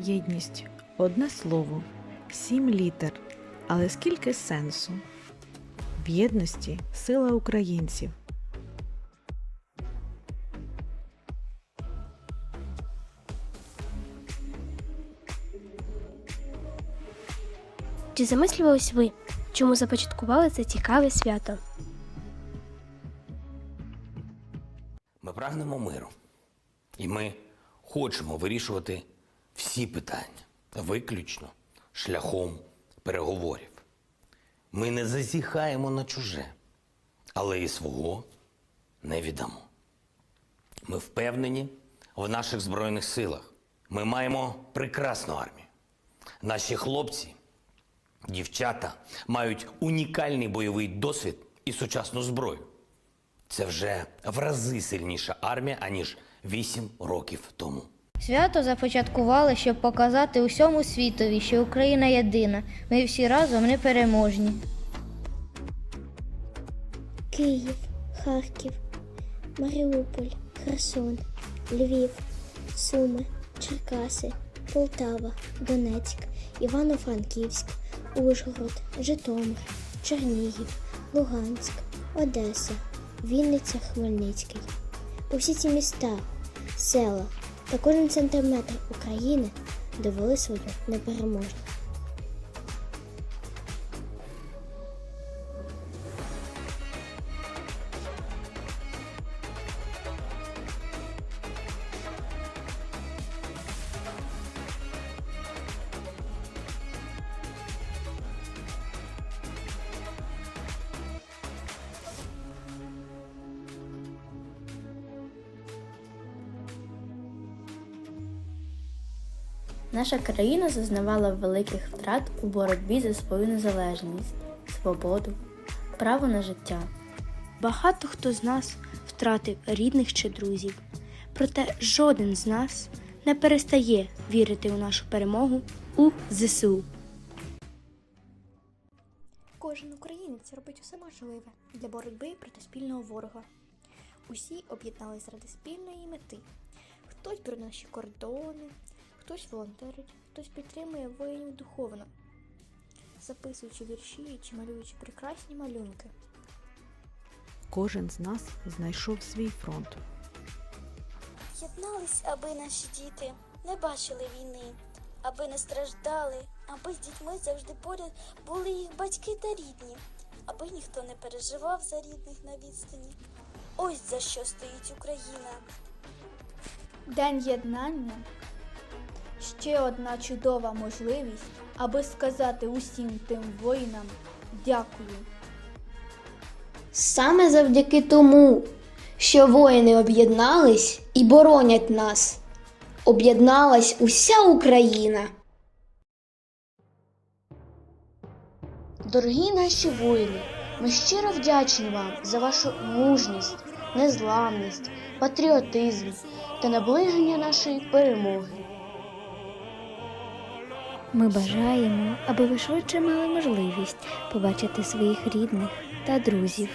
Єдність одне слово, сім літер, але скільки сенсу? В єдності сила українців. Чи замислювались ви, чому започаткували це цікаве свято? Ми прагнемо миру. І ми хочемо вирішувати всі питання, виключно шляхом переговорів. Ми не зазіхаємо на чуже, але і свого не віддамо. Ми впевнені в наших Збройних силах. Ми маємо прекрасну армію. Наші хлопці, дівчата мають унікальний бойовий досвід і сучасну зброю. Це вже в рази сильніша армія, аніж 8 років тому. Свято започаткували, щоб показати усьому світові, що Україна єдина. Ми всі разом непереможні. Київ, Харків, Маріуполь, Херсон, Львів, Суми, Черкаси, Полтава, Донецьк, Івано-Франківськ, Ужгород, Житомир, Чернігів, Луганськ, Одеса, Вінниця, Хмельницький. Усі ці міста, села та кожен сантиметр України довели свою непереможність. Наша країна зазнавала великих втрат у боротьбі за свою незалежність, свободу, право на життя. Багато хто з нас втратив рідних чи друзів, проте жоден з нас не перестає вірити у нашу перемогу у ЗСУ. Кожен українець робить усе можливе для боротьби проти спільного ворога. Усі об'єднались заради спільної мети. Хтось бере наші кордони, хтось волонтерить, хтось підтримує воїнів духовно, записуючи вірші чи малюючи прекрасні малюнки. Кожен з нас знайшов свій фронт. Єднались, аби наші діти не бачили війни, аби не страждали, аби з дітьми завжди поряд були їх батьки та рідні, аби ніхто не переживав за рідних на відстані. Ось за що стоїть Україна. День єднання ще одна чудова можливість, аби сказати усім тим воїнам дякую. Саме завдяки тому, що воїни об'єднались і боронять нас, об'єдналась уся Україна. Дорогі наші воїни, ми щиро вдячні вам за вашу мужність, незламність, патріотизм та наближення нашої перемоги. Ми бажаємо, аби ви швидше мали можливість побачити своїх рідних та друзів.